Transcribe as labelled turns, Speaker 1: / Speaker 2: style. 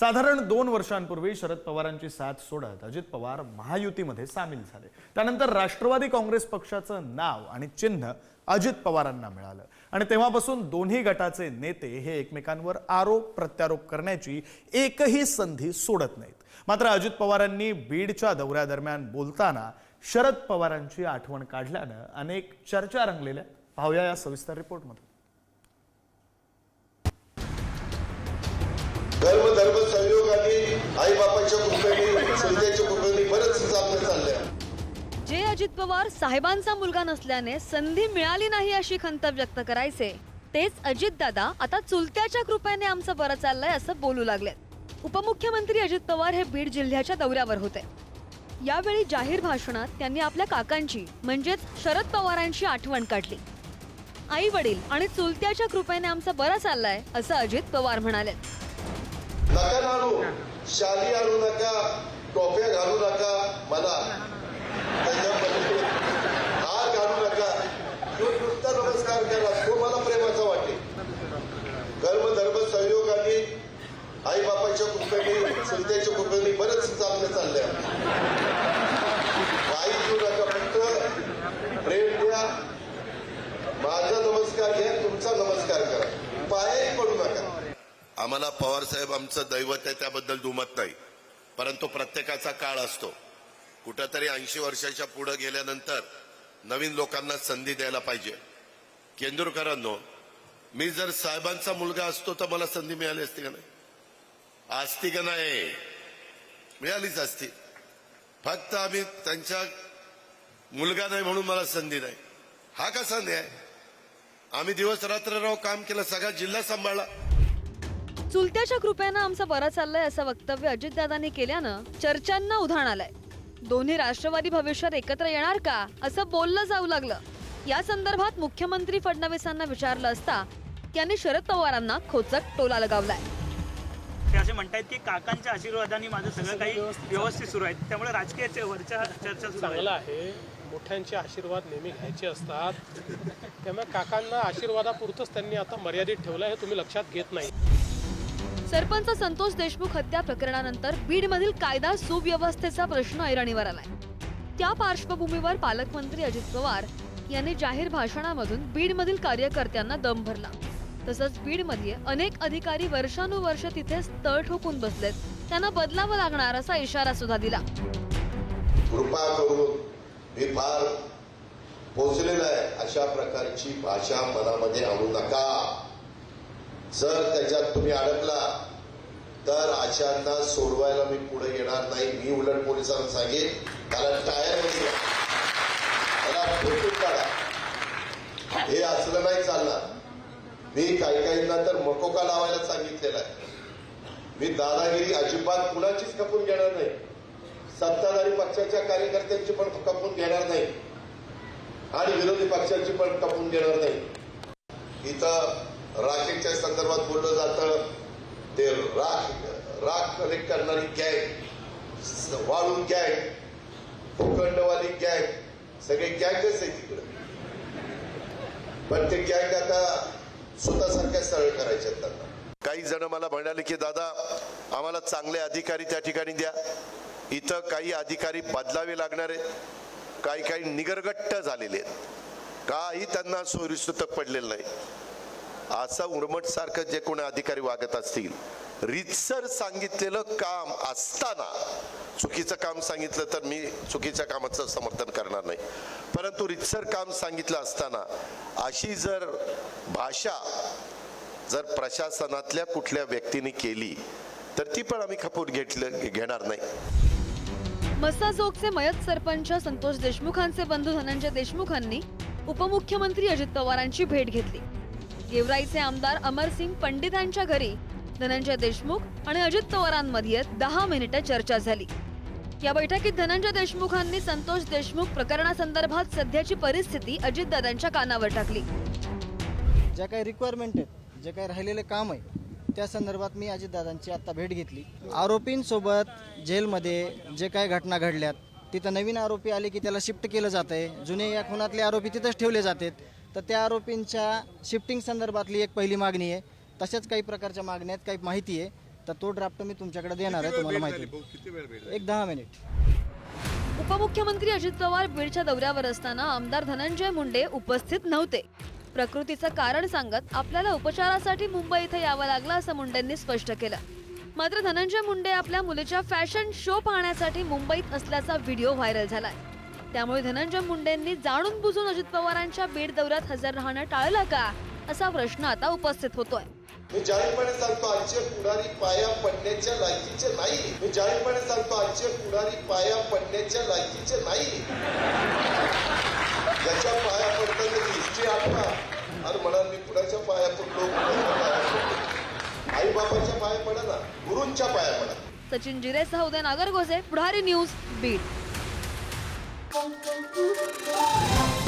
Speaker 1: साधारण दोन वर्षांपूर्वी शरद पवारांची साथ सोडत अजित पवार महायुतीमध्ये सामील झाले. त्यानंतर राष्ट्रवादी काँग्रेस पक्षाचं नाव आणि चिन्ह अजित पवारांना मिळालं. आणि तेव्हापासून दोन्ही गटाचे नेते हे एकमेकांवर आरोप प्रत्यारोप करण्याची एकही संधी सोडत नाहीत. मात्र अजित पवारांनी बीडच्या दौऱ्यादरम्यान बोलताना शरद पवारांची आठवण काढल्यानं अनेक चर्चा रंगलेल्या पाहूया या सविस्तर रिपोर्टमध्ये
Speaker 2: धर्म धर्म संयोगाने आई बापाच्या कृपेने संध्याच्या कृपेने बरंच चांगलं
Speaker 3: जे अजित पवार साहेबांचा मुलगा नसल्याने संधी मिळाली नाही अशी खंत व्यक्त करायचे. तेच अजितदादा आता चुलत्याच्या कृपेने आमचं बरं चाललंय असं बोलू लागले उपमुख्यमंत्री अजित पवार हे बीड जिल्ह्याच्या दौऱ्यावर होते. यावेळी जाहीर भाषणात त्यांनी आपल्या काकांची म्हणजेच शरद पवारांची आठवण काढली. आई वडील आणि चुलत्याच्या कृपेने आमचं बरं चाललंय असं अजित पवार म्हणाले
Speaker 2: नका आणू शाली आणू नका टोप्या घालू नका मला. त्याच्यामध्ये हार घालू नका. तो नुसता नमस्कार केला तो मला प्रेमाचा वाटेल. कर्म धर्म संयोगाने आई बापाच्या कृपेने संध्याच्या कृपेने बरंच चांगलं चाललंय आई देऊ नका फक्त प्रेम द्या. माझा नमस्कार घ्या तुमचा नमस्कार करा पायाही पडू नका आम्हाला पवार साहेब आमचं दैवत आहे त्याबद्दल दुमत नाही. परंतु प्रत्येकाचा काळ असतो. कुठंतरी ऐंशी वर्षाच्या पुढे गेल्यानंतर नवीन लोकांना संधी द्यायला पाहिजे. केंदुरकरांनो मी जर साहेबांचा मुलगा असतो तर मला संधी मिळाली असती का नाही? असती का नाही? मिळालीच असती. फक्त आम्ही त्यांच्या मुलगा नाही म्हणून मला संधी नाही. हा कसा न्याय? आम्ही दिवस रात्र राव काम केलं सगळा जिल्हा सांभाळला.
Speaker 3: चुलत्याच्या कृपेनं आमचं बरं चाललंय असं वक्तव्य अजितदादांनी केल्यानं चर्चांना उधाण आलंय. दोन्ही राष्ट्रवादी भविष्यात एकत्र येणार का असं बोललं जाऊ लागलं. या संदर्भात मुख्यमंत्री फडणवीसांना विचारलं असता त्यांनी शरद पवारांना खोचक टोला लगावलाय.
Speaker 4: ते असे म्हणतायत की काकांच्या आशीर्वादाने माझं सगळं काही व्यवस्थित सुरू आहे. त्यामुळे राजकीय वरच्या चर्चा सुरू
Speaker 5: चांगलं
Speaker 4: आहे.
Speaker 5: आहे मोठ्यांचे आशीर्वाद नेहमी घ्यायचे असतात. त्यामुळे काकांना आशीर्वादापुरतंच त्यांनी आता मर्यादित ठेवलं हे तुम्ही लक्षात घेत नाही.
Speaker 3: सरपंच संतोष देशमुख हत्या प्रकरणानंतर बीडमधील कायदा सुव्यवस्थेचा प्रश्न ऐरणीवर आलाय. त्या पार्श्वभूमीवर पालकमंत्री अजित पवार यांनी जाहीर भाषणामधून बीडमधील कार्यकर्त्यांना दम भरला. तसंच बीडमध्ये अनेक अधिकारी वर्षानुवर्ष तिथेच तळ ठोकून बसलेत. त्यांना बदलावं लागणार असा इशारा सुद्धा दिला.
Speaker 2: कृपा करून मी फार पोचलेला आहे. अशा प्रकारची भाषा मनामध्ये आणू नका. जर त्याच्यात तुम्ही अडकला तर अशांना सोडवायला मी पुढे येणार नाही मी उलट पोलिसांना सांगेन त्याला टायर त्याला काढा. हे असलं नाही चालणार. मी काही काहींना तर मकोका लावायला सांगितलेला आहे. मी दादागिरी अजिबात कुणाचीच खपून घेणार नाही. सत्ताधारी पक्षाच्या कार्यकर्त्यांची पण कपून घेणार नाही. आणि विरोधी पक्षाची पण कपून घेणार नाही. इथं राखेच्या संदर्भात बोललं जातं. ते राख राख कलेक्ट करणारी गॅग वाळून गॅग भूखंडवाली गॅग सगळे गॅगच आहे तिकडे पण ते गॅग आता स्वतःसारख्या सरळ करायचे त्यांना. काही जण मला म्हणाले की दादा आम्हाला चांगले अधिकारी त्या ठिकाणी द्या. इथं काही अधिकारी बदलावे लागणार आहेत. काही काही निगरगट्ट झालेले आहेत. काही त्यांना सोयीसुतक पडलेलं नाही. असं उर्मट सारखं जे कोणी अधिकारी वागत असतील रितसर सांगितलेलं काम असताना चुकीचं काम सांगितलं तर मी चुकीच्या कामाचं समर्थन करणार नाही. परंतु रितसर काम सांगितलं असताना अशी जर भाषा जर प्रशासनातल्या कुठल्या व्यक्तीने केली तर ती पण आम्ही खपून घेतलं घेणार नाही.
Speaker 3: मसाजोगचे मयत सरपंच संतोष देशमुखांचे बंधू धनंजय देशमुखांनी उपमुख्यमंत्री अजित पवारांची भेट घेतली. गेवराईचे आमदार अमरसिंग पंडितांच्या घरी धनंजय देशमुख आणि अजित पवारांमध्ये दहा मिनिटं चर्चा झाली. या बैठकीत धनंजय देशमुखांनी संतोष देशमुख प्रकरणासंदर्भात सध्याची परिस्थिती अजितदादांच्या कानावर टाकली.
Speaker 6: ज्या काही रिक्वायरमेंट आहेत जे काही राहिलेले काम आहे त्या संदर्भात मी अजितदादांची आत्ता भेट घेतली. आरोपींसोबत जेलमध्ये जे काही घटना घडल्यात तिथं नवीन आरोपी आले की त्याला शिफ्ट केलं जात आहे जुने या खुनातले आरोपी तिथंच ठेवले जातात. तर त्या आरोपींच्या शिफ्टिंग संदर्भातली एक पहिली मागणी आहे. तशाच काही प्रकारच्या मागण्या आहेत काही माहिती आहे. तर तो ड्राफ्ट मी तुमच्याकडे देणार आहे तुम्हाला माहिती एक दहा मिनिट
Speaker 3: उपमुख्यमंत्री अजित पवार बीडच्या दौऱ्यावर असताना आमदार धनंजय मुंडे उपस्थित नव्हते. प्रकृतीचं कारण सांगत आपल्याला उपचारासाठी मुंबई इथे यावं लागलं असं मुंडेंनी स्पष्ट केलं. मात्र धनंजय मुंडे आपल्या मुलीच्या फॅशन शो पाहण्यासाठी मुंबईत असल्याचा व्हिडिओ व्हायरल झालाय. त्यामुळे धनंजय मुंडेंनी जाणून बुजून अजित पवारांच्या बीड दौऱ्यात हजर राहणं टाळलं का? असा प्रश्न आता उपस्थित होतोय.
Speaker 2: मी जाहीरपणे सांगतो आजचे पुढारी पाया पडण्याच्या लायकीचे नाही. मी जाहीरपणे सांगतो आजचे पुढारी पाया पडण्याच्या लायकीचे नाही. ज्याच्या पाया पडतं त्याची हिस्ट्री आठवा आणि म्हणाल मी कुणाच्या पाया पडलो? आई बाबाच्या पाया पडा ना. गुरूंच्या पाया पडा.
Speaker 3: Sachin जिरेसह Uday Nagargoje Pudhari news Beed. pum, pum, pum.